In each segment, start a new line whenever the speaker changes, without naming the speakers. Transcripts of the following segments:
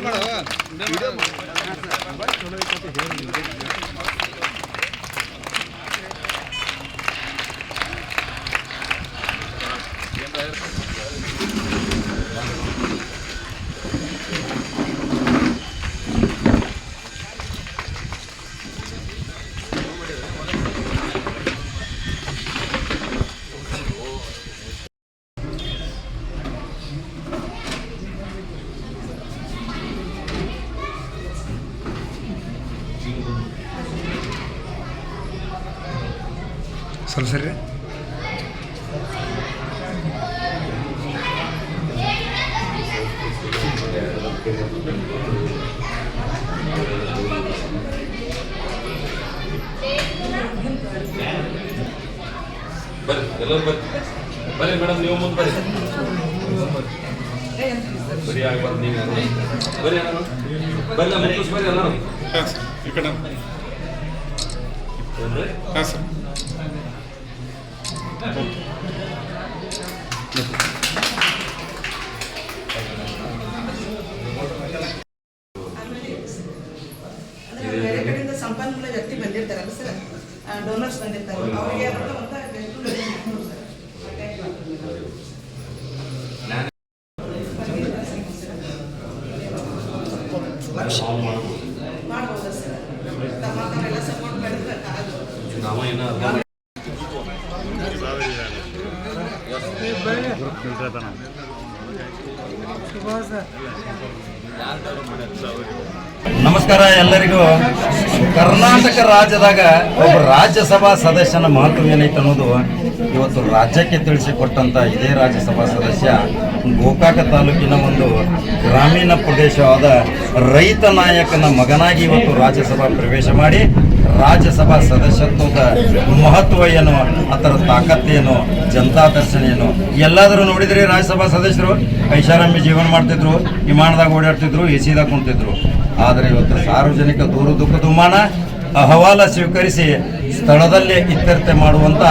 ಸ್ವಲ್ಪ ಸರಿ
ಎಲ್ಲರೂ ಬರ್ರಿ. ಮೇಡಮ್ ನೀವು ಮುಂದೆ ಬರ್ರಿ. ಬರೀ ಆಗ್ಬಾರ್ದು ನೀವು ಅಣ್ಣ ಬರ್ರಿ ಮುಗಿಸ್ ಬರ್ರಿ ಎಲ್ಲ
ಹಾಂ ಸರ್ ಈ ಕಡೆ. ಹಾಂ ಸರ್.
ಬೇರೆ ಕಡೆಯಿಂದ ಸಂಪನ್ಮೂಲ ವ್ಯಕ್ತಿ ಬಂದಿರ್ತಾರಲ್ಲ ಸರ್. ಡೋನರ್ಸ್ ಬಂದಿರ್ತಾರೆ. ಅವರಿಗೆ ಸರ್. ಸರ್. ತಮ್ಮ ತಮ್ಮೆಲ್ಲ ಸಪೋರ್ಟ್ ಮಾಡಿದ್ರೆ.
ನಾವು
ನಮಸ್ಕಾರ ಎಲ್ಲರಿಗೂ. ಕರ್ನಾಟಕ ರಾಜ್ಯದಾಗ ಒಬ್ಬ ರಾಜ್ಯಸಭಾ ಸದಸ್ಯನ ಮಹತ್ವ ಏನೈತೆ ಅನ್ನೋದು ಇವತ್ತು ರಾಜ್ಯಕ್ಕೆ ತಿಳಿಸಿಕೊಟ್ಟಂತ ಇದೇ ರಾಜ್ಯಸಭಾ ಸದಸ್ಯ ಗೋಕಾಕ ತಾಲೂಕಿನ ಒಂದು ಗ್ರಾಮೀಣ ಪ್ರದೇಶವಾದ ರೈತ ನಾಯಕನ ಮಗನಾಗಿ ಇವತ್ತು ರಾಜ್ಯಸಭಾ ಪ್ರವೇಶ ಮಾಡಿ ರಾಜ್ಯಸಭಾ ಸದಸ್ಯತ್ವದ ಮಹತ್ವ ಏನು? ಅದರ ತಾಕತ್ತೇನು ಜನತಾ ದರ್ಶನ ಏನು? ಎಲ್ಲಾದರೂ ನೋಡಿದ್ರಿ ರಾಜ್ಯಸಭಾ ಸದಸ್ಯರು? ಐಷಾರಾಮಿ ಜೀವನ ಮಾಡ್ತಿದ್ರು, ವಿಮಾನದಾಗ ಓಡಾಡ್ತಿದ್ರು ಎ ಸಿದಾಗ ಕುಂತಿದ್ರು. ಆದರೆ ಇವತ್ತು ಸಾರ್ವಜನಿಕ ದೂರ ದುಃಖ ವಿಮಾನ ಅಹವಾಲ ಸ್ವೀಕರಿಸಿ ಸ್ಥಳದಲ್ಲೇ ಇತ್ಯರ್ಥ ಮಾಡುವಂತ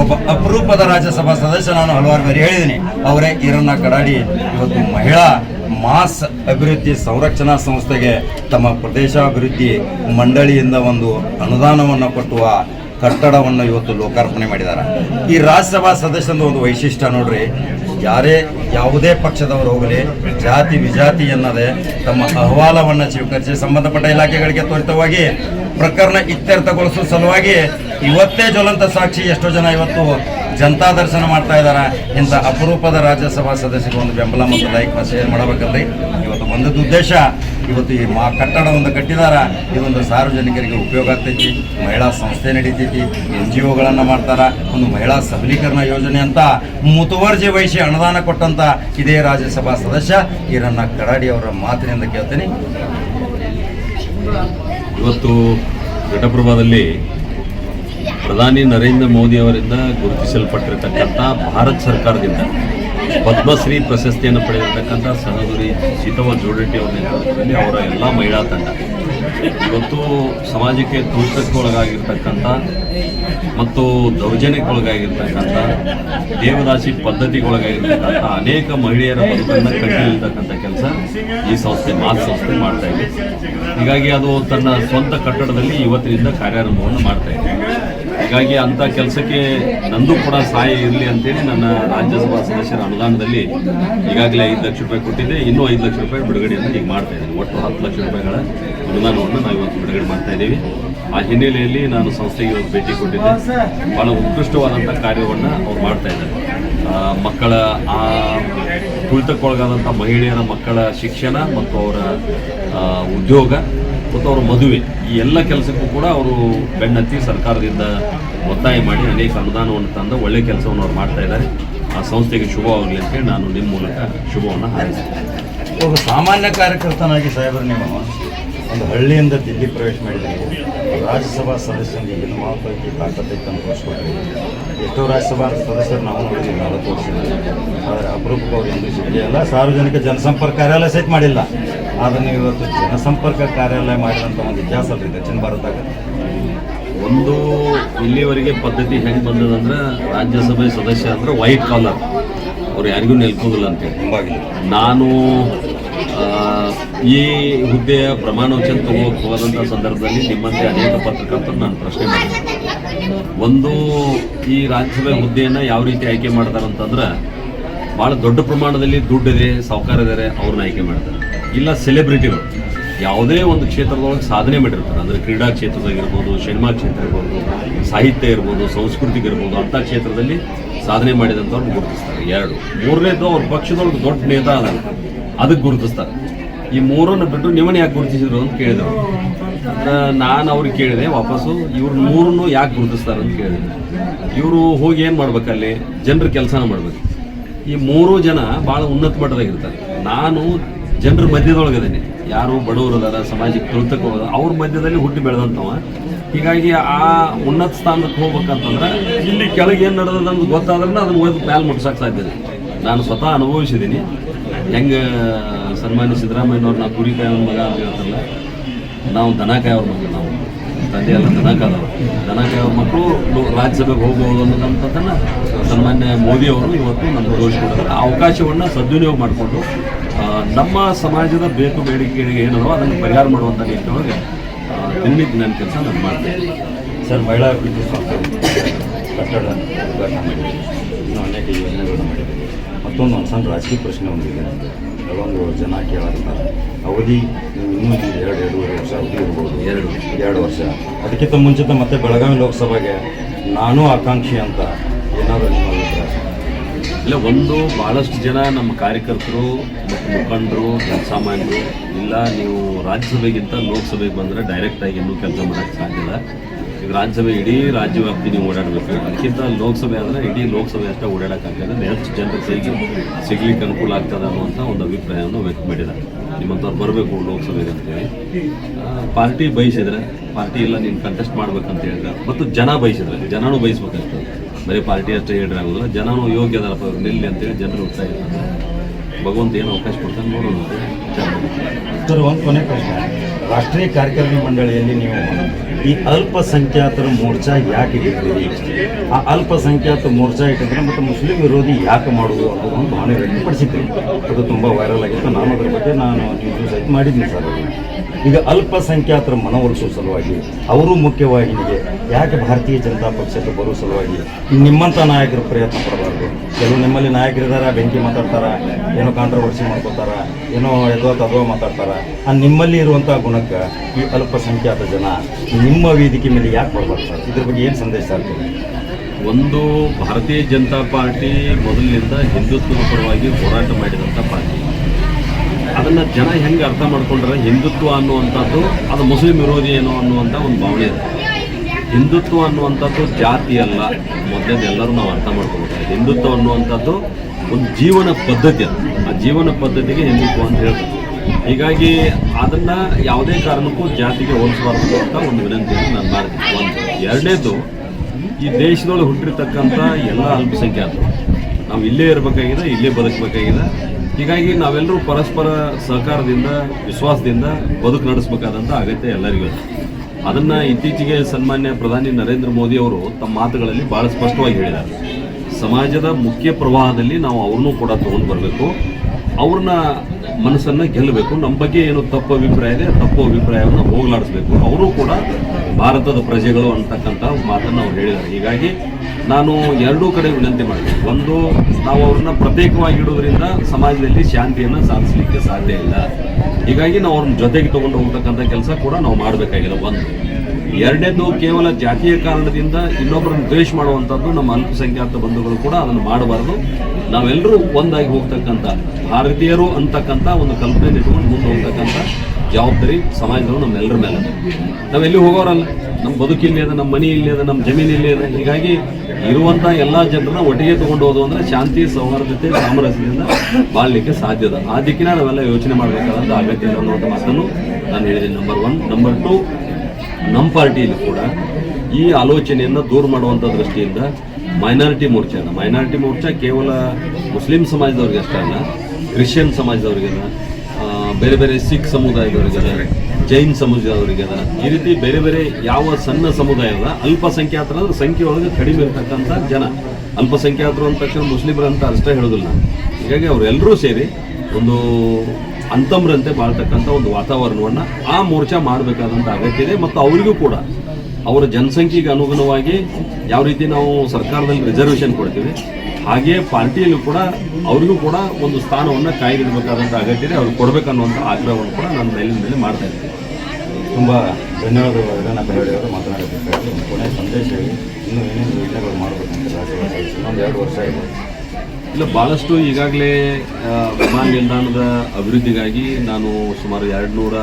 ಒಬ್ಬ ಅಪರೂಪದ ರಾಜ್ಯಸಭಾ ಸದಸ್ಯ ನಾನು ಹಲವಾರು ಬಾರಿ ಹೇಳಿದ್ದೀನಿ. ಅವರೇ ಈರಣ್ಣ ಕಡಾಡಿ. ಇವತ್ತು ಮಹಿಳಾ ಮಾಸ್ ಅಭಿವೃದ್ಧಿ ಸಂರಕ್ಷಣಾ ಸಂಸ್ಥೆಗೆ ತಮ್ಮ ಪ್ರದೇಶಾಭಿವೃದ್ಧಿ ಮಂಡಳಿಯಿಂದ ಒಂದು ಅನುದಾನವನ್ನು ಕೊಟ್ಟುವ ಕಟ್ಟಡವನ್ನು ಇವತ್ತು ಲೋಕಾರ್ಪಣೆ ಮಾಡಿದ್ದಾರೆ ಈ ರಾಜ್ಯಸಭಾ ಸದಸ್ಯನ ಒಂದು ವೈಶಿಷ್ಟ್ಯ ನೋಡ್ರಿ, ಯಾರೇ ಯಾವುದೇ ಪಕ್ಷದವರು ಹೋಗಲಿ, ಜಾತಿ ವಿಜಾತಿ ಎನ್ನದೆ ತಮ್ಮ ಅಹವಾಲವನ್ನು ಸ್ವೀಕರಿಸಿ ಸಂಬಂಧಪಟ್ಟ ಇಲಾಖೆಗಳಿಗೆ ತ್ವರಿತವಾಗಿ ಪ್ರಕರಣ ಇತ್ಯರ್ಥಗೊಳಿಸುವ ಸಲುವಾಗಿ ಇವತ್ತೇ ಜ್ವಲಂತ ಸಾಕ್ಷಿ ಎಷ್ಟೋ ಜನ ಇವತ್ತು ಜನತಾ ದರ್ಶನ ಮಾಡ್ತಾ ಇದ್ದಾರೆ ಇಂಥ ಅಪರೂಪದ ರಾಜ್ಯಸಭಾ ಸದಸ್ಯರಿಗೆ ಒಂದು ಬೆಂಬಲ ಮತ್ತು ಲೈಕ್ ಶೇರ್ ಮಾಡಬೇಕಲ್ರಿ. ಇವತ್ತು ಒಂದದ್ದು ಉದ್ದೇಶ, ಇವತ್ತು ಈ ಮಾ ಕಟ್ಟಡವನ್ನು ಕಟ್ಟಿದಾರ. ಇದೊಂದು ಸಾರ್ವಜನಿಕರಿಗೆ ಉಪಯೋಗ ಆಗ್ತೈತಿ, ಮಹಿಳಾ ಸಂಸ್ಥೆ ನಡೀತೈತಿ, ಎನ್ ಜಿ ಒಗಳನ್ನು ಮಾಡ್ತಾರ, ಒಂದು ಮಹಿಳಾ ಸಬಲೀಕರಣ ಯೋಜನೆ ಅಂತ ಮುತುವರ್ಜಿ ವಹಿಸಿ ಅನುದಾನ ಕೊಟ್ಟಂತ ಇದೇ ರಾಜ್ಯಸಭಾ ಸದಸ್ಯ ಈರಣ್ಣ ಕಡಾಡಿ ಅವರ ಮಾತಿನಿಂದ ಕೇಳ್ತೀನಿ.
ಇವತ್ತು ಘಟಪ್ರಭಾದಲ್ಲಿ ಪ್ರಧಾನಿ ನರೇಂದ್ರ ಮೋದಿ ಅವರಿಂದ ಗುರುತಿಸಲ್ಪಟ್ಟಿರತಕ್ಕಂಥ ಭಾರತ ಸರ್ಕಾರದಿಂದ ಪದ್ಮಶ್ರೀ ಪ್ರಶಸ್ತಿಯನ್ನು ಪಡೆದಿರತಕ್ಕಂಥ ಸಹೋದರಿ ಸೀತವ ಜೋಡಟ್ಟಿ ಅವರ ನೇತೃತ್ವದಲ್ಲಿ ಅವರ ಎಲ್ಲ ಮಹಿಳಾ ತಂಡ. ಇವತ್ತು ಸಮಾಜಕ್ಕೆ ತೂಕಕ್ಕೊಳಗಾಗಿರ್ತಕ್ಕಂಥ ಮತ್ತು ದೌರ್ಜನ್ಯಕ್ಕೊಳಗಾಗಿರ್ತಕ್ಕಂಥ ದೇವದಾಸಿ ಪದ್ಧತಿಗೊಳಗಾಗಿರ್ತಕ್ಕಂಥ ಅನೇಕ ಮಹಿಳೆಯರ ಬದುಕನ್ನು ಕಟ್ಟಿರ್ತಕ್ಕಂಥ ಕೆಲಸ ಈ ಸಂಸ್ಥೆ ಮಾ ಸಂಸ್ಥೆ ಮಾಡ್ತಾ ಇದೆ. ಹೀಗಾಗಿ ಅದು ತನ್ನ ಸ್ವಂತ ಕಟ್ಟಡದಲ್ಲಿ ಇವತ್ತಿನಿಂದ ಕಾರ್ಯಾರಂಭವನ್ನು ಮಾಡ್ತಾ ಇದೆ. ಹೀಗಾಗಿ ಅಂಥ ಕೆಲಸಕ್ಕೆ ನಂದು ಕೂಡ ಸಹಾಯ ಇರಲಿ ಅಂತೇಳಿ ನನ್ನ ರಾಜ್ಯಸಭಾ ಸದಸ್ಯರ ಅನುದಾನದಲ್ಲಿ ಈಗಾಗಲೇ ಐದು ಲಕ್ಷ ರೂಪಾಯಿ ಕೊಟ್ಟಿದ್ದೆ. ಇನ್ನೂ ಐದು ಲಕ್ಷ ರೂಪಾಯಿ ಬಿಡುಗಡೆಯನ್ನು ಈಗ ಮಾಡ್ತಾ ಇದ್ದೀನಿ. ಒಟ್ಟು ಹತ್ತು ಲಕ್ಷ ರೂಪಾಯಿಗಳ ಅನುದಾನವನ್ನು ನಾವು ಇವತ್ತು ಬಿಡುಗಡೆ ಮಾಡ್ತಾ ಇದ್ದೀವಿ. ಆ ಹಿನ್ನೆಲೆಯಲ್ಲಿ ನಾನು ಸಂಸ್ಥೆಗೆ ಇವತ್ತು ಭೇಟಿ ಕೊಟ್ಟಿದ್ದೆ. ಬಹಳ ಉತ್ಕೃಷ್ಟವಾದಂಥ ಕಾರ್ಯವನ್ನು ಅವ್ರು ಮಾಡ್ತಾ ಇದ್ದಾರೆ. ಮಕ್ಕಳ, ಆ ತುಳಿತಕ್ಕೊಳಗಾದಂಥ ಮಹಿಳೆಯರ ಮಕ್ಕಳ ಶಿಕ್ಷಣ ಮತ್ತು ಅವರ ಉದ್ಯೋಗ ಮತ್ತು ಅವರ ಮದುವೆ. ಈ ಎಲ್ಲ ಕೆಲಸಕ್ಕೂ ಕೂಡ ಅವರು ಬೆನ್ನತ್ತಿ ಸರ್ಕಾರದಿಂದ ಒತ್ತಾಯ ಮಾಡಿ ಅನೇಕ ಅನುದಾನವನ್ನು ತಂದು ಒಳ್ಳೆ ಕೆಲಸವನ್ನು ಅವ್ರು ಮಾಡ್ತಾ ಇದ್ದಾರೆ. ಆ ಸಂಸ್ಥೆಗೆ ಶುಭವಾಗಲಿ ಅಂತೇಳಿ ನಾನು ನಿಮ್ಮ ಮೂಲಕ ಶುಭವನ್ನು ಹಾರೈಸ್ತೇನೆ.
ಒಬ್ಬ ಸಾಮಾನ್ಯ ಕಾರ್ಯಕರ್ತನಾಗಿ ಸಾಹೇಬರು ನೀವು ಒಂದು ಹಳ್ಳಿಯಿಂದ ದಿಲ್ಲಿ ಪ್ರವೇಶ ಮಾಡಿದ್ದೀರಿ ರಾಜ್ಯಸಭಾ ಸದಸ್ಯರಿಗೆ ಏನು ಮಹತ್ವಕ್ಕೆ ತಾಕತ್ತೆ ಅಂತ ತೋರಿಸ್ಕೊಟ್ಟಿದ್ದೀವಿ ಎಷ್ಟೋ ರಾಜ್ಯಸಭಾ ಸದಸ್ಯರು ನಾವು ನೋಡಿದ್ದೀವಿ, ನಾವು ತೋರಿಸಿದ್ದೀವಿ. ಆದರೆ ಸಿಗಲಿಲ್ಲ ಸಾರ್ವಜನಿಕ ಜನಸಂಪರ್ಕ ಕಾರ್ಯಾಲಯ ಸೆಟ್ ಮಾಡಿಲ್ಲ. ಆದರೆ ನೀವು ಇವತ್ತು ಜನಸಂಪರ್ಕ ಕಾರ್ಯಾಲಯ ಮಾಡಿದಂಥ ಒಂದು ಇತಿಹಾಸ ಇದೆ ದಕ್ಷಿಣ ಭಾರತದಾಗ
ಒಂದು ಇಲ್ಲಿವರೆಗೆ ಪದ್ಧತಿ ಹೆಂಗೆ ಬಂದದಂದ್ರೆ ರಾಜ್ಯಸಭೆ ಸದಸ್ಯ ಅಂದ್ರೆ ವೈಟ್ ಕಾಲರ್ ಅವ್ರು ಯಾರಿಗೂ ನಿಲ್ಕೋದಿಲ್ಲ ಅಂತೇಳಿ
ಹಿಂಬಾಗಿಲ್ಲ
ನಾನು ಈ ಹುದ್ದೆಯ ಪ್ರಮಾಣ ವಚನ ತಗೋ ಹೋದಂಥ ಸಂದರ್ಭದಲ್ಲಿ ನಿಮ್ಮಂತೆ ಅನೇಕ ಪತ್ರಕರ್ತರು ನಾನು ಪ್ರಶ್ನೆ ಮಾಡಿದೆ. ಒಂದು ಈ ರಾಜ್ಯಸಭೆ ಹುದ್ದೆಯನ್ನು ಯಾವ ರೀತಿ ಆಯ್ಕೆ ಮಾಡ್ತಾರಂತಂದ್ರೆ ಭಾಳ ದೊಡ್ಡ ಪ್ರಮಾಣದಲ್ಲಿ ದುಡ್ಡಿದೆ ಸಾವುಕಾರ ಇದ್ದಾರೆ ಅವ್ರನ್ನ ಆಯ್ಕೆ ಮಾಡ್ತಾರೆ. ಇಲ್ಲ ಸೆಲೆಬ್ರಿಟಿಗಳು ಯಾವುದೇ ಒಂದು ಕ್ಷೇತ್ರದೊಳಗೆ ಸಾಧನೆ ಮಾಡಿರ್ತಾರೆ. ಅಂದರೆ ಕ್ರೀಡಾ ಕ್ಷೇತ್ರದಾಗಿರ್ಬೋದು ಸಿನಿಮಾ ಕ್ಷೇತ್ರ ಇರ್ಬೋದು, ಸಾಹಿತ್ಯ ಇರ್ಬೋದು, ಸಂಸ್ಕೃತಿಗೆ ಇರ್ಬೋದು, ಅಂಥ ಕ್ಷೇತ್ರದಲ್ಲಿ ಸಾಧನೆ ಮಾಡಿದಂಥವ್ರು ಗುರುತಿಸ್ತಾರೆ. ಎರಡು. ಮೂರನೇದು ಅವ್ರ ಪಕ್ಷದೊಳಗೆ ದೊಡ್ಡ ನೇತಾ ಅದ ಅದಕ್ಕೆ ಗುರುತಿಸ್ತಾರೆ. ಈ ಮೂರನ್ನು ಬಿಟ್ಟು ನಿಮ್ಮನ್ನ ಯಾಕೆ ಗುರುತಿಸಿದ್ರು ಅಂತ ಕೇಳಿದ್ರು ನಾನು ಅವ್ರಿಗೆ ಕೇಳಿದೆ, ವಾಪಸ್ಸು ಇವ್ರು ಮೂರನ್ನು ಯಾಕೆ ಗುರುತಿಸ್ತಾರೆ ಅಂತ ಕೇಳಿದೆ. ಇವರು ಹೋಗಿ ಏನು ಮಾಡ್ಬೇಕಲ್ಲಿ ಜನರ ಕೆಲಸನ ಮಾಡ್ಬೇಕು. ಈ ಮೂರು ಜನ ಭಾಳ ಉನ್ನತ ಮಟ್ಟದಾಗಿರ್ತಾರೆ. ನಾನು ಜನರ ಮಧ್ಯದೊಳಗದೇನೆ. ಯಾರು ಬಡವರು ಅದಾರ, ಸಮಾಜಕ್ಕೆ ತುಳಿತಕ್ಕೆ ಹೋಗೋದು ಅವ್ರ ಮಧ್ಯದಲ್ಲಿ ಹುಟ್ಟಿ ಬೆಳೆದಂಥವ. ಹೀಗಾಗಿ ಆ ಉನ್ನತ ಸ್ಥಾನಕ್ಕೆ ಹೋಗ್ಬೇಕಂತಂದ್ರೆ ಇಲ್ಲಿ ಕೆಳಗೆ ಏನು ನಡೆದ ಅಂತ ಗೊತ್ತಾದ್ರೆ ಅದನ್ನ ಓದಿ ಮ್ಯಾಲೆ ಮುಟ್ಸಕ್ಕೆ ಸಾಧ್ಯ ನಾನು ಸ್ವತಃ ಅನುಭವಿಸಿದ್ದೀನಿ. ಹೆಂಗೆ ಸನ್ಮಾನ್ಯ ಸಿದ್ದರಾಮಯ್ಯನವ್ರು ನಾವು ಕುರಿ ಕಾಯೋನ್ ಮಗ ಅಂತ ಹೇಳ್ತಾರಲ್ಲ, ನಾವು ದನಕಾಯವ್ರ ಮಗ ನಾವು. ತಂದೆ ಎಲ್ಲ ದನಕಾದವರು ದನಕಾಯವ್ರ ಮಕ್ಕಳು ರಾಜ್ಯಸಭೆಗೆ ಹೋಗ್ಬೋದು ಅನ್ನೋದಂಥದ್ದನ್ನು ಸನ್ಮಾನ್ಯ ಮೋದಿ ಅವರು ಇವತ್ತು ನಮ್ಗೆ ತೋರಿಸ್ಕೊಡ್ತಾರೆ ಆ ಅವಕಾಶವನ್ನು ಸದ್ವಿನಿಯೋಗ ಮಾಡಿಕೊಂಡು ನಮ್ಮ ಸಮಾಜದ ಬೇಕು ಬೇಡಿಕೆಗಳಿಗೆ ಏನೋ ಅದನ್ನು ಪರಿಹಾರ ಮಾಡುವಂಥ ನಿಟ್ಟಿನೊಳಗೆ ದಿನನಿತ್ಯ ನನ್ನ ಕೆಲಸ ನಾನು ಮಾಡ್ತೇನೆ
ಸರ್ ಮಹಿಳಾ ಅಭಿವೃದ್ಧಿ ಸಂಸ್ಥೆ ಕಟ್ಟಡ ಉದ್ಘಾಟನೆ ಮಾಡಿದ್ದೀವಿ. ಇನ್ನೂ ಅನೇಕ ಯೋಜನೆಗಳನ್ನು ಮಾಡಿದ್ದೀವಿ. ಮತ್ತೊಂದು ಒಂದು ಸಣ್ಣ ರಾಜಕೀಯ ಪ್ರಶ್ನೆ ಒಂದಿದೆ. ಕೆಲವೊಂದು ಜನ ಕೇಳಿರ್ತಾರೆ ಅವಧಿ ಇನ್ನೂ ಎರಡು ಎರಡೂವರೆ ವರ್ಷ ಅವಧಿ ಇರ್ಬೋದು.
ಎರಡು.
ಎರಡು ವರ್ಷ. ಅದಕ್ಕಿಂತ ಮುಂಚಿತ ಮತ್ತೆ ಬೆಳಗಾವಿ ಲೋಕಸಭೆಗೆ ನಾನು ಆಕಾಂಕ್ಷಿ ಅಂತ ಏನಾದರೂ
ಇಲ್ಲ, ಒಂದು ಭಾಳಷ್ಟು ಜನ ನಮ್ಮ ಕಾರ್ಯಕರ್ತರು ಮತ್ತು ಮುಖಂಡರು, ಜನಸಾಮಾನ್ಯರು, ಇಲ್ಲ, ನೀವು ರಾಜ್ಯಸಭೆಗಿಂತ ಲೋಕಸಭೆಗೆ ಬಂದರೆ ಡೈರೆಕ್ಟಾಗಿ ಇನ್ನೂ ಕೆಲಸ ಮಾಡೋಕ್ಕೆ ಸಾಧ್ಯ ಇಲ್ಲ. ಈಗ ರಾಜ್ಯಸಭೆ ಇಡೀ ರಾಜ್ಯ ವ್ಯಾಪ್ತಿ ನೀವು ಓಡಾಡಬೇಕು. ಅದಕ್ಕಿಂತ ಲೋಕಸಭೆ ಅಂದರೆ ಇಡೀ ಲೋಕಸಭೆ ಅಷ್ಟೇ ಓಡಾಡೋಕ್ಕಾಗ್ತದೆ ಹೆಚ್ಚು ಜನರ ಕೈಗೆ ಸಿಗ್ಲಿಕ್ಕೆ ಅನುಕೂಲ ಆಗ್ತದೆ ಅನ್ನುವಂಥ ಒಂದು ಅಭಿಪ್ರಾಯವನ್ನು ವ್ಯಕ್ತ ಮಾಡಿದ್ದಾರೆ. ನಿಮ್ಮಂಥವ್ರು ಬರಬೇಕು ಲೋಕಸಭೆಗೆ ಅಂತೇಳಿ ಪಾರ್ಟಿ ಬಯಸಿದರೆ, ಪಾರ್ಟಿ ಇಲ್ಲ, ನೀನು ಕಂಟೆಸ್ಟ್ ಮಾಡ್ಬೇಕಂತ ಹೇಳಿದ್ರೆ, ಮತ್ತು ಜನ ಬಯಸಿದ್ರೆ, ಜನನೂ ಬಯಸ್ಬೇಕಾಗ್ತದೆ ಬರೀ ಪಾರ್ಟಿ ಅಷ್ಟೇ ಹೇಳ್ರೆ ಆಗೋದಿಲ್ಲ ಜನನೂ ಯೋಗ್ಯ ಅದರಪ್ಪ ನಿಲ್ಲಿ ಅಂತೇಳಿ ಜನರು ಇರ್ತಾರೆ. ಭಗವಂತ ಏನು ಅವಕಾಶ ಕೊಡ್ತಾನೆ ನೋಡೋಣ
ಸರ್ ಒಂದು ಕೊನೆ ಪ್ರಶ್ನೆ. ರಾಷ್ಟ್ರೀಯ ಕಾರ್ಯಕಾರಿಣಿ ಮಂಡಳಿಯಲ್ಲಿ ನೀವು ಈ ಅಲ್ಪಸಂಖ್ಯಾತರ ಮೋರ್ಚಾ ಯಾಕೆ ಇಟ್ಟಿದ್ದೀರಿ? ಆ ಅಲ್ಪಸಂಖ್ಯಾತ ಮೋರ್ಚಾ ಇಟ್ಟಿದ್ರೆ ಮತ್ತು ಮುಸ್ಲಿಂ ವಿರೋಧಿ ಯಾಕೆ ಮಾಡುವುದು ಅನ್ನೋದು ಒಂದು ಭಾವನೆ ವ್ಯಕ್ತಪಡಿಸಿದ್ರಿ ಅದು ತುಂಬ ವೈರಲ್ ಆಗಿತ್ತು. ನಾನು ಅದ್ರ ಬಗ್ಗೆ ನಾನು ನ್ಯೂಸ್ ಸಹಿತ ಮಾಡಿದ್ದೀನಿ ಸರ್. ಈಗ ಅಲ್ಪಸಂಖ್ಯಾತರ ಮನವೊಲಿಸುವ ಸಲುವಾಗಿ ಅವರು ಮುಖ್ಯವಾಹಿನಿಗೆ ಯಾಕೆ ಭಾರತೀಯ ಜನತಾ ಪಕ್ಷಕ್ಕೆ ಬರುವ ಸಲುವಾಗಿ ನಿಮ್ಮಂಥ ನಾಯಕರು ಪ್ರಯತ್ನ ಪಡಬಾರ್ದು. ಕೆಲವು ನಿಮ್ಮಲ್ಲಿ ನಾಯಕರಿದ್ದಾರೆ ಬೆಂಕಿ ಮಾತಾಡ್ತಾರೆ, ಏನೋ ಕಾಂಟ್ರವರ್ಸಿ ಮಾಡ್ಕೋತಾರ, ಏನೋ ಎದ್ವಾ ತದ್ವಾ ಮಾತಾಡ್ತಾರೆ. ಆ ನಿಮ್ಮಲ್ಲಿ ಇರುವಂಥ ಗುಣಕ್ಕೆ ಈ ಅಲ್ಪಸಂಖ್ಯಾತ ಜನ ನಿಮ್ಮ ವೇದಿಕೆ ಮೇಲೆ ಯಾಕೆ ಬರಬಾರ್ದು ಸರ್? ಇದ್ರ ಬಗ್ಗೆ ಏನು ಸಂದೇಶ ಆಗ್ತದೆ?
ಒಂದು ಭಾರತೀಯ ಜನತಾ ಪಾರ್ಟಿ ಮೊದಲಿನಿಂದ ಹಿಂದುತ್ವದ ಪರವಾಗಿ ಹೋರಾಟ ಮಾಡಿದಂಥ ಪಾರ್ಟಿ. ಅದನ್ನು ಜನ ಹೆಂಗೆ ಅರ್ಥ ಮಾಡ್ಕೊಂಡ್ರೆ ಹಿಂದುತ್ವ ಅನ್ನುವಂಥದ್ದು, ಅದು ಮುಸ್ಲಿಂ ವಿರೋಧಿ ಏನೋ ಅನ್ನುವಂಥ ಒಂದು ಭಾವನೆ ಇದೆ. ಹಿಂದುತ್ವ ಅನ್ನುವಂಥದ್ದು ಜಾತಿ ಅಲ್ಲ ಮೊದಲನೇ ಎಲ್ಲರೂ ನಾವು ಅರ್ಥ ಮಾಡ್ಕೊಬೇಕು ಹಿಂದುತ್ವ ಅನ್ನುವಂಥದ್ದು ಒಂದು ಜೀವನ ಪದ್ಧತಿ ಅದು. ಆ ಜೀವನ ಪದ್ಧತಿಗೆ ಹಿಂದುತ್ವ ಅಂತ ಹೇಳ್ತಾರೆ. ಹೀಗಾಗಿ ಅದನ್ನ ಯಾವುದೇ ಕಾರಣಕ್ಕೂ ಜಾತಿಗೆ ಹೋಲಿಸಬಾರ್ದು ಅಂತ ಒಂದು ವಿನಂತಿಯನ್ನು ನಾನು ಮಾಡ್ತೀನಿ. ಒಂದು, ಎರಡನೇದು, ಈ ದೇಶದೊಳಗೆ ಹುಟ್ಟಿರ್ತಕ್ಕಂಥ ಎಲ್ಲ ಅಲ್ಪಸಂಖ್ಯಾತರು, ನಾವು ಇಲ್ಲೇ ಇರಬೇಕಾಗಿದೆ, ಇಲ್ಲೇ ಬದುಕಬೇಕಾಗಿದೆ. ಹೀಗಾಗಿ ನಾವೆಲ್ಲರೂ ಪರಸ್ಪರ ಸಹಕಾರದಿಂದ, ವಿಶ್ವಾಸದಿಂದ ಬದುಕು ನಡೆಸಬೇಕಾದಂಥ ಅಗತ್ಯ ಎಲ್ಲರಿಗೂ. ಅದನ್ನು ಇತ್ತೀಚೆಗೆ ಸನ್ಮಾನ್ಯ ಪ್ರಧಾನಿ ನರೇಂದ್ರ ಮೋದಿ ಅವರು ತಮ್ಮ ಮಾತುಗಳಲ್ಲಿ ಭಾಳ ಸ್ಪಷ್ಟವಾಗಿ ಹೇಳಿದ್ದಾರೆ. ಸಮಾಜದ ಮುಖ್ಯ ಪ್ರವಾಹದಲ್ಲಿ ನಾವು ಅವ್ರನ್ನೂ ಕೂಡ ತೊಗೊಂಡು ಬರಬೇಕು. ಅವ್ರನ್ನ ಮನಸ್ಸನ್ನು ಗೆಲ್ಲಬೇಕು. ನಮ್ಮ ಬಗ್ಗೆ ಏನು ತಪ್ಪು ಅಭಿಪ್ರಾಯ ಇದೆ, ತಪ್ಪು ಅಭಿಪ್ರಾಯವನ್ನು ಹೋಗಲಾಡಿಸ್ಬೇಕು. ಅವರು ಕೂಡ ಭಾರತದ ಪ್ರಜೆಗಳು ಅಂತಕ್ಕಂಥ ಮಾತನ್ನು ಅವ್ರು ಹೇಳಿದ್ದಾರೆ. ಹೀಗಾಗಿ ನಾನು ಎರಡೂ ಕಡೆ ವಿನಂತಿ ಮಾಡಿದೆ ಒಂದು, ನಾವು ಅವ್ರನ್ನ ಪ್ರತ್ಯೇಕವಾಗಿ ಇಡೋದ್ರಿಂದ ಸಮಾಜದಲ್ಲಿ ಶಾಂತಿಯನ್ನು ಸಾಧಿಸಲಿಕ್ಕೆ ಸಾಧ್ಯ ಇಲ್ಲ. ಹೀಗಾಗಿ ನಾವು ಅವ್ರನ್ನ ಜೊತೆಗೆ ತೊಗೊಂಡು ಹೋಗ್ತಕ್ಕಂಥ ಕೆಲಸ ಕೂಡ ನಾವು ಮಾಡಬೇಕಾಗಿಲ್ಲ ಒಂದು. ಎರಡನೇದು ಕೇವಲ ಜಾತಿಯ ಕಾರಣದಿಂದ ಇನ್ನೊಬ್ಬರನ್ನು ದ್ವೇಷ ಮಾಡುವಂಥದ್ದು ನಮ್ಮ ಅಲ್ಪಸಂಖ್ಯಾತ ಬಂಧುಗಳು ಕೂಡ ಅದನ್ನು ಮಾಡಬಾರ್ದು. ನಾವೆಲ್ಲರೂ ಒಂದಾಗಿ ಹೋಗ್ತಕ್ಕಂಥ ಭಾರತೀಯರು ಅಂತಕ್ಕಂಥ ಒಂದು ಕಲ್ಪನೆ ಇಟ್ಕೊಂಡು ಮುಂದೆ ಹೋಗ್ತಕ್ಕಂಥ ಜವಾಬ್ದಾರಿ ಸಮಾಜದವರು ನಮ್ಮೆಲ್ಲರ ಮೇಲೆ. ನಾವೆಲ್ಲಿ ಹೋಗೋರಲ್ಲ? ನಮ್ಮ ಬದುಕು ಇಲ್ಲಿ ಅದ ನಮ್ಮ ಮನೆ ಇಲ್ಲಿ ಅದ ನಮ್ಮ ಜಮೀನು ಇಲ್ಲಿ ಅದ ಹೀಗಾಗಿ ಇರುವಂಥ ಎಲ್ಲ ಜನರನ್ನ ಒಟ್ಟಿಗೆ ತಗೊಂಡು ಹೋದು ಅಂದ್ರೆ ಶಾಂತಿ, ಸೌಹಾರ್ದತೆ, ಸಾಮರಸ್ಯದಿಂದ ಬಾಳಲಿಕ್ಕೆ ಸಾಧ್ಯ ಅದ. ಆ ದಿಕ್ಕಿನ ನಾವೆಲ್ಲ ಯೋಚನೆ ಮಾಡಬೇಕಾದಂಥ ಅಗತ್ಯ ಇದೆ ಅನ್ನುವಂಥ ಮಾತನ್ನು ನಾನು ಹೇಳಿದೆ. ನಂಬರ್ ಒನ್ ನಂಬರ್ ಟು ನಮ್ಮ ಪಾರ್ಟಿಯಲ್ಲಿ ಕೂಡ ಈ ಆಲೋಚನೆಯನ್ನು ದೂರ ಮಾಡುವಂಥ ದೃಷ್ಟಿಯಿಂದ ಮೈನಾರಿಟಿ ಮೋರ್ಚಾ ಅದ. ಮೈನಾರಿಟಿ ಮೋರ್ಚಾ ಕೇವಲ ಮುಸ್ಲಿಂ ಸಮಾಜದವ್ರಿಗೆ ಅಷ್ಟೇ ಅಲ್ಲ, ಕ್ರಿಶ್ಚಿಯನ್ ಸಮಾಜದವ್ರಿಗೆಲ್ಲ ಬೇರೆ ಬೇರೆ ಸಿಖ್ ಸಮುದಾಯದವರಿಗೆಲ್ಲ ಜೈನ್ ಸಮುದಾಯದವರಿಗೆಲ್ಲ ಈ ರೀತಿ ಬೇರೆ ಬೇರೆ ಯಾವ ಸಣ್ಣ ಸಮುದಾಯದ ಅಲ್ಪಸಂಖ್ಯಾತರ ಸಂಖ್ಯೆ ಒಳಗೆ ಕಡಿಮೆ ಇರ್ತಕ್ಕಂಥ ಜನ. ಅಲ್ಪಸಂಖ್ಯಾತರು ಅಂದ ತಕ್ಷಣ ಮುಸ್ಲಿಮರು ಅಂತ ಅಷ್ಟೇ ಹೇಳೋದಿಲ್ಲ. ಹೀಗಾಗಿ ಅವರೆಲ್ಲರೂ ಸೇರಿ ಒಂದು ಅಂತಮ್ರಂತೆ ಬಾಳ್ತಕ್ಕಂಥ ಒಂದು ವಾತಾವರಣವನ್ನು ಆ ಮೋರ್ಚಾ ಮಾಡಬೇಕಾದಂಥ ಅಗತ್ಯ ಇದೆ. ಮತ್ತು ಅವರಿಗೂ ಕೂಡ ಅವರ ಜನಸಂಖ್ಯೆಗೆ ಅನುಗುಣವಾಗಿ ಯಾವ ರೀತಿ ನಾವು ಸರ್ಕಾರದಲ್ಲಿ ರಿಸರ್ವೇಷನ್ ಕೊಡ್ತೀವಿ ಹಾಗೆಯೇ ಪಾರ್ಟಿಯಲ್ಲೂ ಕೂಡ ಅವರಿಗೂ ಕೂಡ ಒಂದು ಸ್ಥಾನವನ್ನು ಕಾಯ್ದಿಡಬೇಕಾದಂಥ ಅಗತ್ಯ ಇದೆ, ಅವ್ರಿಗೆ ಕೊಡಬೇಕನ್ನುವಂಥ ಆಗ್ರಹವನ್ನು ಕೂಡ ನಾನು ಮೇಲಿನ ಮೇಲೆ ಮಾಡ್ತಾ ಇದ್ದೀನಿ.
ತುಂಬ ಧನ್ಯವಾದಗಳು ಅವರು ಮಾತನಾಡಬೇಕಾಗಿ ಒಂದು ಕೊನೆಯ ಸಂದೇಶ ಇನ್ನೂ ಏನೇನು ಯೋಜನೆಗಳು ಮಾಡಬೇಕಂತ ಇನ್ನೊಂದು ಎರಡು ವರ್ಷ ಇದೆ
ಇಲ್ಲ ಭಾಳಷ್ಟು ಈಗಾಗಲೇ ವಿಮಾನ ನಿಲ್ದಾಣದ ಅಭಿವೃದ್ಧಿಗಾಗಿ ನಾನು ಸುಮಾರು ಎರಡು ನೂರ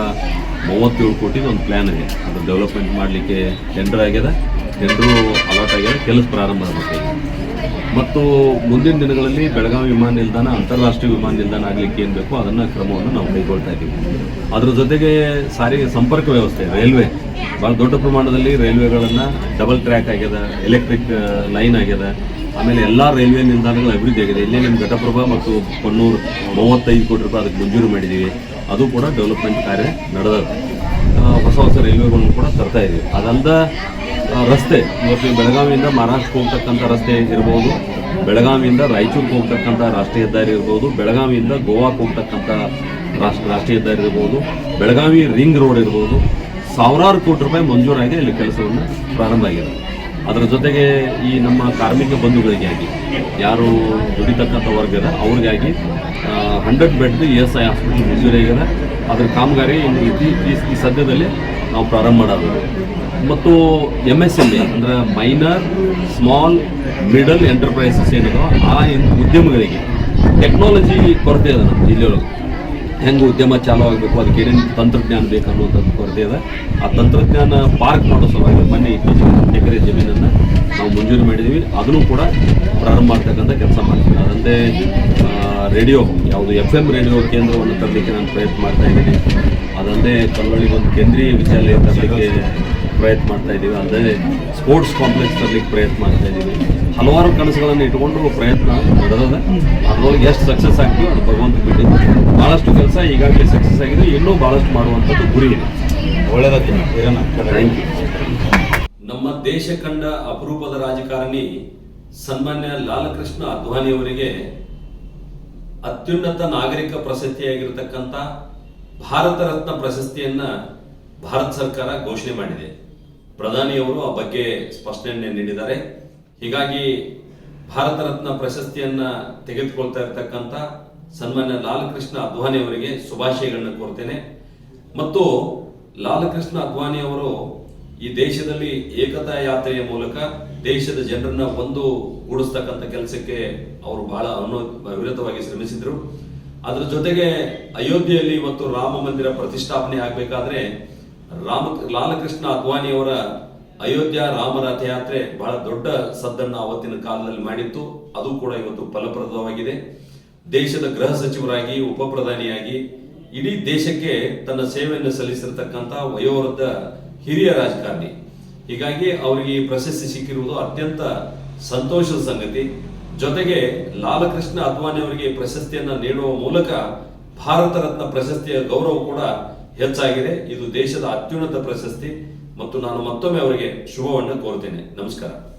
ಮೂವತ್ತೇಳು ಕೋಟಿದು ಒಂದು ಪ್ಲ್ಯಾನ್ ಇದೆ. ಅದು ಡೆವಲಪ್ಮೆಂಟ್ ಮಾಡಲಿಕ್ಕೆ ಟೆಂಡರ್ ಆಗ್ಯದ ಟೆಂಡರು ಅಲಾಟ್ ಆಗ್ಯದ ಕೆಲಸ ಪ್ರಾರಂಭ ಆಗುತ್ತೆ. ಮತ್ತು ಮುಂದಿನ ದಿನಗಳಲ್ಲಿ ಬೆಳಗಾವಿ ವಿಮಾನ ನಿಲ್ದಾಣ, ಅಂತಾರಾಷ್ಟ್ರೀಯ ವಿಮಾನ ನಿಲ್ದಾಣ ಆಗಲಿಕ್ಕೆ ಏನು ಬೇಕೋ ಅದನ್ನು ಕ್ರಮವನ್ನು ನಾವು ಕೈಗೊಳ್ತಾ ಇದ್ದೀವಿ. ಅದರ ಜೊತೆಗೆ ಸಾರಿಗೆ ಸಂಪರ್ಕ ವ್ಯವಸ್ಥೆ, ರೈಲ್ವೆ. ಭಾಳ ದೊಡ್ಡ ಪ್ರಮಾಣದಲ್ಲಿ ರೈಲ್ವೆಗಳನ್ನು ಡಬಲ್ ಟ್ರ್ಯಾಕ್ ಆಗ್ಯದ ಎಲೆಕ್ಟ್ರಿಕ್ ಲೈನ್ ಆಗ್ಯದ ಆಮೇಲೆ ಎಲ್ಲ ರೈಲ್ವೆ ನಿಲ್ದಾಣಗಳು ಅಭಿವೃದ್ಧಿ ಆಗಿದೆ. ಇಲ್ಲೇ ನಮ್ಮ ಘಟಪ್ರಭಾ ಮತ್ತು ಕೊಣ್ಣೂರು ಮೂವತ್ತೈದು ಕೋಟಿ ರೂಪಾಯಿ ಅದಕ್ಕೆ ಮಂಜೂರು ಮಾಡಿದ್ದೀವಿ ಅದು ಕೂಡ ಡೆವಲಪ್ಮೆಂಟ್ ಕಾರ್ಯ ನಡೆದ ಹೊಸ ಹೊಸ ರೈಲ್ವೆಗಳನ್ನು ಕೂಡ ತರ್ತಾ ಇದ್ದೀವಿ ಅದಲ್ಲದ ರಸ್ತೆ, ಇವತ್ತು ಬೆಳಗಾವಿಯಿಂದ ಮಹಾರಾಷ್ಟ್ರಕ್ಕೆ ಹೋಗ್ತಕ್ಕಂಥ ರಸ್ತೆ ಇರ್ಬೋದು, ಬೆಳಗಾವಿಯಿಂದ ರಾಯಚೂರಿಗೆ ಹೋಗ್ತಕ್ಕಂಥ ರಾಷ್ಟ್ರೀಯ ಹೆದ್ದಾರಿ ಇರ್ಬೋದು, ಬೆಳಗಾವಿಯಿಂದ ಗೋವಾಕ್ಕೆ ಹೋಗ್ತಕ್ಕಂಥ ರಾಷ್ಟ್ರ, ರಾಷ್ಟ್ರೀಯ ಹೆದ್ದಾರಿ ಇರ್ಬೋದು, ಬೆಳಗಾವಿ ರಿಂಗ್ ರೋಡ್ ಇರ್ಬೋದು, ಸಾವಿರಾರು ಕೋಟಿ ರೂಪಾಯಿ ಮಂಜೂರಾಗಿ ಇಲ್ಲಿ ಕೆಲಸವನ್ನು ಪ್ರಾರಂಭ ಆಗಿದೆ. ಅದರ ಜೊತೆಗೆ ಈ ನಮ್ಮ ಕಾರ್ಮಿಕ ಬಂಧುಗಳಿಗಾಗಿ, ಯಾರು ದುಡಿತಕ್ಕಂಥ ವರ್ಗದ, ಅವ್ರಿಗಾಗಿ ಹಂಡ್ರೆಡ್ ಬೆಡ್ದು ಇ ಎಸ್ ಐ ಹಾಸ್ಪಿಟಲ್ ಮಂಜೂರಾಗಿದೆ ಅದರ ಕಾಮಗಾರಿ ಈ- ಸದ್ಯದಲ್ಲಿ ನಾವು ಪ್ರಾರಂಭ ಮಾಡೋದು. ಮತ್ತು ಎಂ ಎಸ್ ಎಂ ಎ ಅಂದರೆ ಮೈನರ್ ಸ್ಮಾಲ್ ಮಿಡಲ್ ಎಂಟರ್ಪ್ರೈಸಸ್ ಏನಿದೋ ಆ ಉದ್ಯಮಗಳಿಗೆ ಟೆಕ್ನಾಲಜಿ ಕೊರತೆ ಇದೆ ನಮ್ಮ ಜಿಲ್ಲೆಯೊಳಗೆ. ಹೆಂಗೆ ಉದ್ಯಮ ಚಾಲೂ ಆಗಬೇಕು, ಅದಕ್ಕೆ ಏನೇನು ತಂತ್ರಜ್ಞಾನ ಬೇಕು ಅನ್ನುವಂಥದ್ದು ಕೊರತೆ ಇದೆ. ಆ ತಂತ್ರಜ್ಞಾನ ಪಾರ್ಕ್ ಮಾಡೋ ಸಲುವಾಗಿ ಮೊನ್ನೆ ಇತ್ತೀಚೆಗೆ ಎಕರೆ ಜಮೀನನ್ನು ನಾವು ಮಂಜೂರು ಮಾಡಿದ್ದೀವಿ ಅದನ್ನು ಕೂಡ ಪ್ರಾರಂಭ ಮಾಡ್ತಕ್ಕಂಥ ಕೆಲಸ ಮಾಡ್ತೀವಿ. ಅದಲ್ಲದೆ ರೇಡಿಯೋ, ಯಾವುದು ಎಫ್ ಎಂ ರೇಡಿಯೋ ಕೇಂದ್ರವನ್ನು ತರಲಿಕ್ಕೆ ನಾನು ಪ್ರಯತ್ನ ಮಾಡ್ತಾ ಇದ್ದೀನಿ. ಅದಲ್ಲದೆ ಕಲ್ವಳ್ಳಿಗೆ ಒಂದು ಕೇಂದ್ರೀಯ ವಿದ್ಯಾಲಯ ತರಲಿಕ್ಕೆ ಪ್ರಯತ್ನ ಮಾಡ್ತಾ ಇದ್ದೀವಿ. ಅಲ್ಲದೆ, ಸ್ಪೋರ್ಟ್ಸ್ ಕಾಂಪ್ಲೆಕ್ಸ್ ತರಲಿಕ್ಕೆ ಪ್ರಯತ್ನ ಮಾಡ್ತಾ ಇದ್ದೀವಿ. ಹಲವಾರು ಕನಸುಗಳನ್ನು ಇಟ್ಕೊಂಡು ಪ್ರಯತ್ನ ನಡೆದಿದೆ. ಅದರೊಳಗೆ ಎಷ್ಟು ಸಕ್ಸಸ್ ಆಗ್ತೀವಿ ಅದು ಭಗವಂತ ಬಿಟ್ಟಿದ್ದು. ಭಾಳಷ್ಟು ಕೆಲಸ ಈಗಾಗಲೇ ಸಕ್ಸಸ್ ಆಗಿದೆ. ಇನ್ನೂ ಭಾಳಷ್ಟು ಮಾಡುವಂಥದ್ದು ಗುರಿ ಇದೆ.
ಒಳ್ಳೆಯದಾಗಿ ವೀರಣ್ಣ
ಥ್ಯಾಂಕ್ ಯು ನಮ್ಮ ದೇಶ ಕಂಡ ಅಪರೂಪದ ರಾಜಕಾರಣಿ ಸನ್ಮಾನ್ಯ ಲಾಲಕೃಷ್ಣ ಅದ್ವಾನಿಯವರಿಗೆ ಅತ್ಯುನ್ನತ ನಾಗರಿಕ ಪ್ರಶಸ್ತಿಯಾಗಿರತಕ್ಕಂಥ ಭಾರತ ರತ್ನ ಪ್ರಶಸ್ತಿಯನ್ನ ಭಾರತ ಸರ್ಕಾರ ಘೋಷಣೆ ಮಾಡಿದೆ. ಪ್ರಧಾನಿಯವರು ಆ ಬಗ್ಗೆ ಸ್ಪಷ್ಟನೆ ನೀಡಿದ್ದಾರೆ. ಹೀಗಾಗಿ ಭಾರತ ರತ್ನ ಪ್ರಶಸ್ತಿಯನ್ನ ತೆಗೆದುಕೊಳ್ತಾ ಇರತಕ್ಕಂಥ ಸನ್ಮಾನ್ಯ ಲಾಲಕೃಷ್ಣ ಅದ್ವಾನಿ ಅವರಿಗೆ ಶುಭಾಶಯಗಳನ್ನು ಕೋರ್ತೇನೆ. ಮತ್ತು ಲಾಲಕೃಷ್ಣ ಅದ್ವಾನಿ ಅವರು ಈ ದೇಶದಲ್ಲಿ ಏಕತಾ ಯಾತ್ರೆಯ ಮೂಲಕ ದೇಶದ ಜನರನ್ನ ಒಂದು ಗೂಡಿಸ್ತಕ್ಕಂಥ ಕೆಲಸಕ್ಕೆ ಅವರು ಬಹಳ ಅನು ಶ್ರಮಿಸಿದ್ರು. ಅದರ ಜೊತೆಗೆ ಅಯೋಧ್ಯೆಯಲ್ಲಿ ಇವತ್ತು ರಾಮ ಮಂದಿರ ಪ್ರತಿಷ್ಠಾಪನೆ ಆಗಬೇಕಾದ್ರೆ ರಾಮ, ಲಾಲಕೃಷ್ಣ ಅದ್ವಾನಿ ಅವರ ಅಯೋಧ್ಯ ರಾಮ ರಥಯಾತ್ರೆ ಬಹಳ ದೊಡ್ಡ ಸದ್ದನ್ನು ಅವತ್ತಿನ ಕಾಲದಲ್ಲಿ ಮಾಡಿತ್ತು. ಅದು ಕೂಡ ಇವತ್ತು ಫಲಪ್ರದವಾಗಿದೆ. ದೇಶದ ಗೃಹ ಸಚಿವರಾಗಿ ಉಪ ಪ್ರಧಾನಿಯಾಗಿ ಇಡೀ ದೇಶಕ್ಕೆ ತನ್ನ ಸೇವೆಯನ್ನು ಸಲ್ಲಿಸಿರ್ತಕ್ಕಂಥ ವಯೋವೃದ್ಧ ಹಿರಿಯ ರಾಜಕಾರಣಿ. ಹೀಗಾಗಿ ಅವರಿಗೆ ಈ ಪ್ರಶಸ್ತಿ ಸಿಕ್ಕಿರುವುದು ಅತ್ಯಂತ ಸಂತೋಷದ ಸಂಗತಿ. ಜೊತೆಗೆ ಲಾಲಕೃಷ್ಣ ಅದ್ವಾನಿ ಅವರಿಗೆ ಪ್ರಶಸ್ತಿಯನ್ನ ನೀಡುವ ಮೂಲಕ ಭಾರತ ರತ್ನ ಪ್ರಶಸ್ತಿಯ ಗೌರವ ಕೂಡ ಹೆಚ್ಚಾಗಿದೆ. ಇದು ದೇಶದ ಅತ್ಯುನ್ನತ ಪ್ರಶಸ್ತಿ. ಮತ್ತು ನಾನು ಮತ್ತೊಮ್ಮೆ ಅವರಿಗೆ ಶುಭವನ್ನು ಕೋರ್ತೇನೆ ನಮಸ್ಕಾರ.